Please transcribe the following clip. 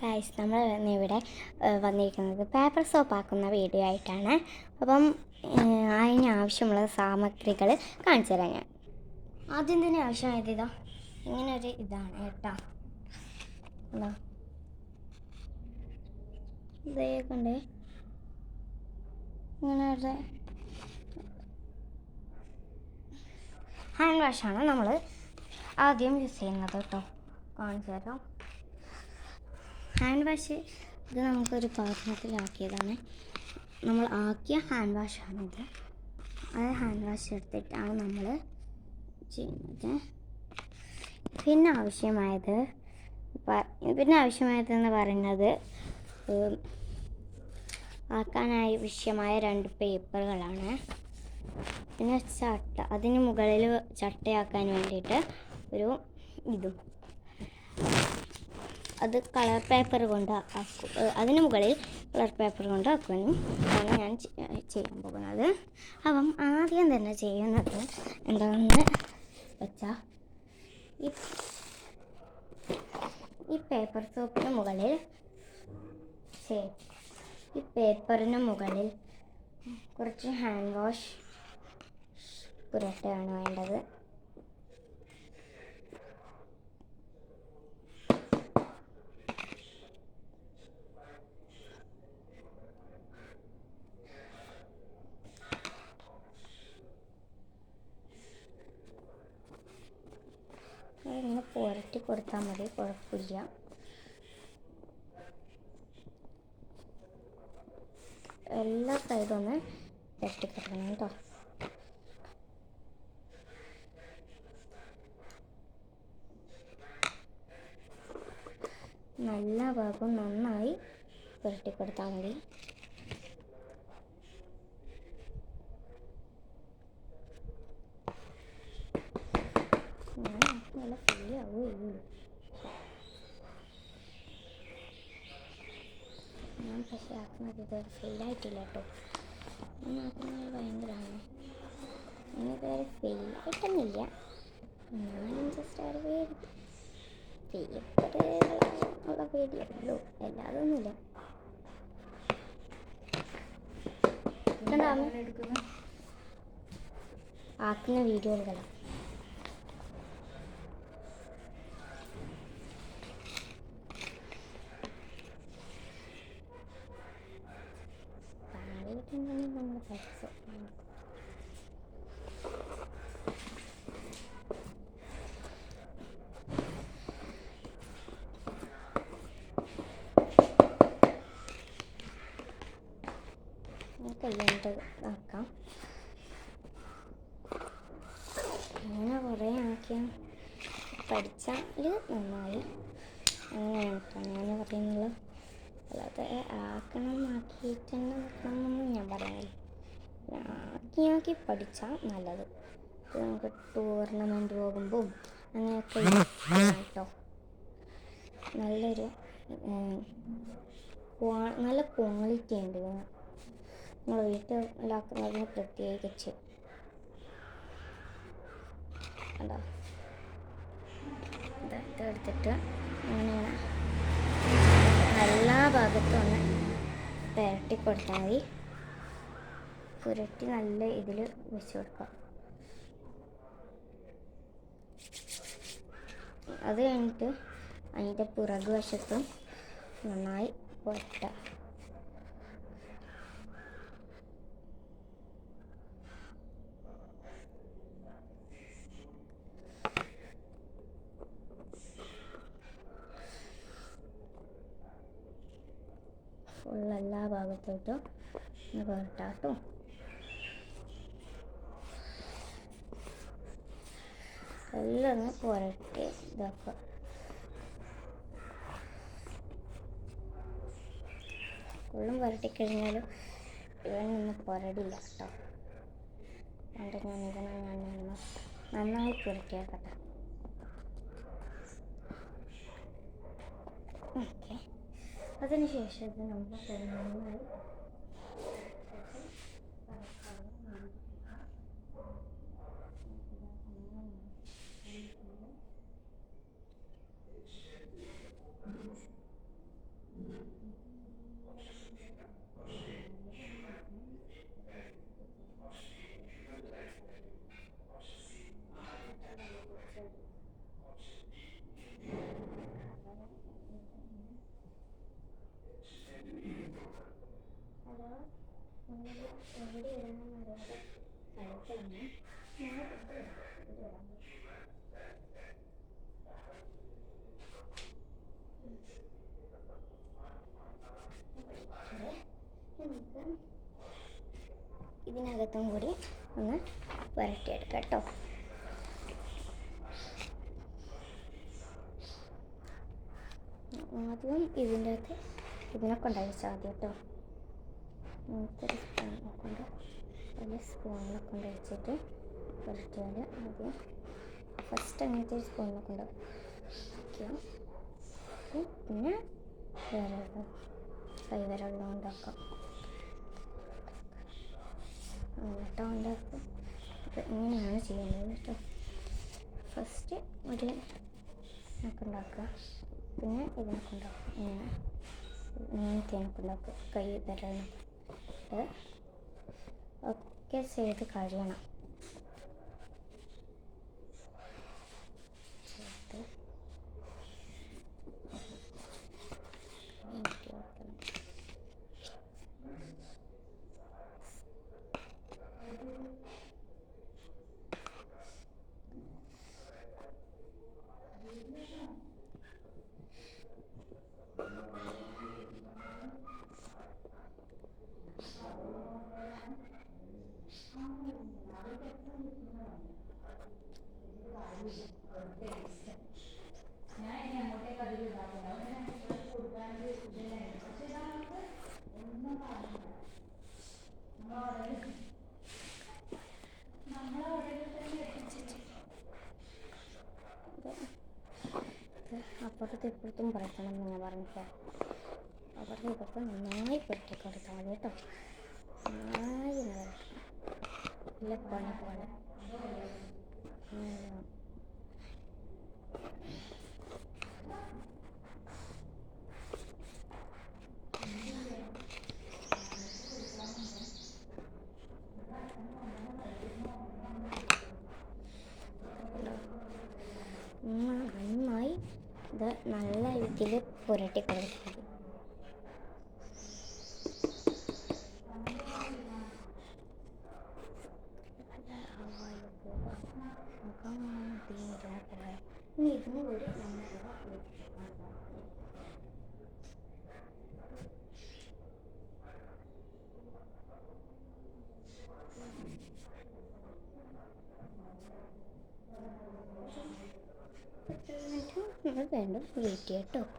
Guys നമ്മൾ ഇവിടെ വന്നിരിക്കുന്നത് പേപ്പർ സോപ്പ് ആക്കുന്ന വീഡിയോ ആയിട്ടാണ്. അപ്പം അതിന് ആവശ്യമുള്ള സാമഗ്രികൾ കാണിച്ചു തരാം ഞാൻ. ആദ്യം തന്നെ ആവശ്യമായത് ഇതാ. ഇങ്ങനെ ഒരു ഇതാണ് കേട്ടോ. ഇതേക്കൊണ്ട് ഇതേ കണ്ടേ ഇങ്ങനെ ഒരു ഹാൻഡ് വാഷാണ് നമ്മൾ ആദ്യം യൂസ് ചെയ്യുന്നത് കേട്ടോ. കാണിച്ചു തരാം. ഹാൻഡ് വാഷ് ഇത് നമുക്കൊരു പാത്രത്തിലാക്കിയതാണ്. നമ്മൾ ആക്കിയ ഹാൻഡ് വാഷാണിത് ആ ഹാൻഡ് വാഷ് എടുത്തിട്ടാണ് നമ്മൾ ചെയ്യുന്നത്. പിന്നെ ആവശ്യമായത് പിന്നെ ആവശ്യമായതെന്ന് പറയുന്നത് ആക്കാനായി ആവശ്യമായ രണ്ട് പേപ്പറുകളാണ്. പിന്നെ ചട്ട അതിന് മുകളിൽ ചട്ടയാക്കാൻ വേണ്ടിയിട്ട് ഒരു ഇതും. അത് കളർ പേപ്പർ കൊണ്ട് ആക്കും അതിന് മുകളിൽ കളർ പേപ്പർ കൊണ്ട് ആക്കാനും ഞാൻ ചെയ്യാൻ പോകുന്നത്. അപ്പം ആദ്യം തന്നെ ചെയ്യുന്നത് എന്താണെന്ന് വെച്ചാൽ ഈ ഈ പേപ്പർ സോപ്പിന് മുകളിൽ ഈ പേപ്പറിന് മുകളിൽ കുറച്ച് ഹാൻഡ് വാഷ് പുരട്ടുകയാണ് വേണ്ടത് ഇങ്ങനെ പുരട്ടി കൊടുത്താൽ മതി കുഴപ്പമില്ല. എല്ലാ സൈഡും ഒന്ന് തട്ടിക്കിടണം കേട്ടോ. നല്ല ഭാഗം നന്നായി പുരട്ടിക്കൊടുത്താൽ മതി ഞാൻ നല്ല ഫ്രീ ആവുകയുള്ളൂ ഞാൻ പക്ഷേ ആക്കുന്നത് ഇതുവരെ ഫെയിലായിട്ടില്ല കേട്ടോ. ഞാൻ ആക്കുന്നത് ഭയങ്കരമാണ് ഞാൻ ഇതുവരെ ഫെയിലായിട്ടൊന്നുമില്ല ഞാനും ജസ്റ്റ് ഒരു പേടി പേപ്പർ ഉള്ള ആക്കുന്ന വീഡിയോകളാണ് പാടിയിട്ടുണ്ടെങ്കിൽ നമ്മൾ ആക്കാം അങ്ങനെ കുറേ ആക്കിയാൽ പഠിച്ചാൽ നന്നായി. അങ്ങനെയാണ് അങ്ങനെ ഞാൻ പറയുന്നത്. അല്ലാതെ ആക്കണം ആക്കിയിട്ട് നിൽക്കണമെന്നൊന്നും ഞാൻ പറയുന്നില്ല ആക്കി പഠിച്ചാൽ നല്ലത്. നമുക്ക് ടൂർണമെന്റ് പോകുമ്പോൾ അങ്ങനെയൊക്കെ കേട്ടോ നല്ലൊരു നല്ല ക്വാളിറ്റി ഉണ്ട് നമ്മൾ വീട്ടിലാക്കുന്നതിന് പ്രത്യേകിച്ച്. ഇത് ഇതെടുത്തിട്ട് അങ്ങനെയാണ്. എല്ലാ ഭാഗത്തും ഒന്ന് പുരട്ടി കൊടുത്താൽ മതി. പുരട്ടി നല്ല ഇതിൽ വെച്ച് കൊടുക്കാം. അത് കഴിഞ്ഞിട്ട് അതിന്റെ പുറകു വശത്തും നന്നായി പുരട്ട ഫുൾ എല്ലാ ഭാഗത്തോട്ടും പുരട്ടാട്ടോ എല്ലാം ഒന്ന് പുരട്ടി ഇതാക്കുക ഫുള്ളും പുരട്ടിക്കഴിഞ്ഞാലും ഇവനൊന്നും പുരടില്ല കേട്ടോ. അതുകൊണ്ട് ഞാൻ ഇതിനെ ഞാൻ നന്നായി പുരട്ടിയാക്കട്ടെ. ഓക്കെ. അതിനുശേഷം ഇത് നമുക്ക് നന്നായി സ്ഥലത്താണ് ഞാൻ നമുക്ക് ഇതിനകത്തും കൂടി ഒന്ന് വരട്ടിയെടുക്കാം കേട്ടോ. ആദ്യം ഇതിന്റെ അകത്ത് ഇതിനെ ഉണ്ടായിച്ചാൽ ആദ്യം കേട്ടോ. ഇങ്ങനത്തെ ഒരു സ്പൂണിനെ കൊണ്ട് വലിയ സ്പൂണിനെ കൊണ്ട് വെച്ചിട്ട് പുരട്ടിയാൽ ആദ്യം. ഫസ്റ്റ് അങ്ങനത്തെ ഒരു സ്പൂണിനെ കൊണ്ട് വയ്ക്കുക പിന്നെ വേറെ കൈ വിരലിനെ ഉണ്ടാക്കാം എന്നിട്ടോ ഉണ്ടാക്കും ഇങ്ങനെയാണ് ചെയ്യേണ്ടത് കേട്ടോ. ഫസ്റ്റ് ഒരു ഇതിനൊക്കെ ഉണ്ടാക്കുക. പിന്നെ ഇതിനൊക്കെ ഉണ്ടാക്കും ഇങ്ങനെ. ഇങ്ങനത്തെ ഉണ്ടാക്കും കൈ വിരലിനൊക്കെ ഒക്കെ ചെയ്ത് കഴിയണം ചെയ്ത് ഇങ്ങോട്ട് വെക്കണം. ഇത് അപ്പുറത്ത് ഇപ്പുറത്തും പരത്തണം എന്ന് പറഞ്ഞിട്ട്. അപ്പുറത്തും ഇപ്പുറത്തും നന്നായി പുരട്ടി കൊടുത്താൽ മതി കേട്ടോ. നന്നായി ഇല്ല പണി പോലെ ഉം. നന്നാ- നന്നായി ഇത് നല്ല രീതിയിൽ പുരട്ടി കൊടുക്കുന്നത് ഇനി ഇതും കൂടി നന്നായി പത്ത് മിനിറ്റ് നമ്മൾ വേണ്ട വെയിറ്റ് ചെയ്യാം